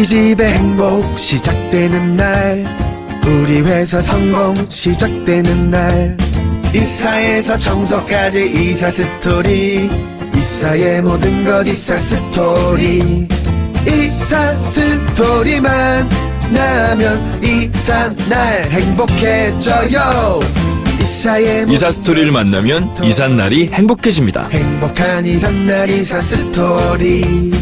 우리 집의 행복 시작되는 날 우리 회사 성공 시작되는 날. 이사에서 청소까지 이사 스토리 이사의 모든 것 이사 스토리. 이사 스토리만 나면 이사 날 행복해져요. 이사의 모든 이사 스토리를 만나면 이삿날이 행복해집니다. 행복한 이삿날 이사 스토리.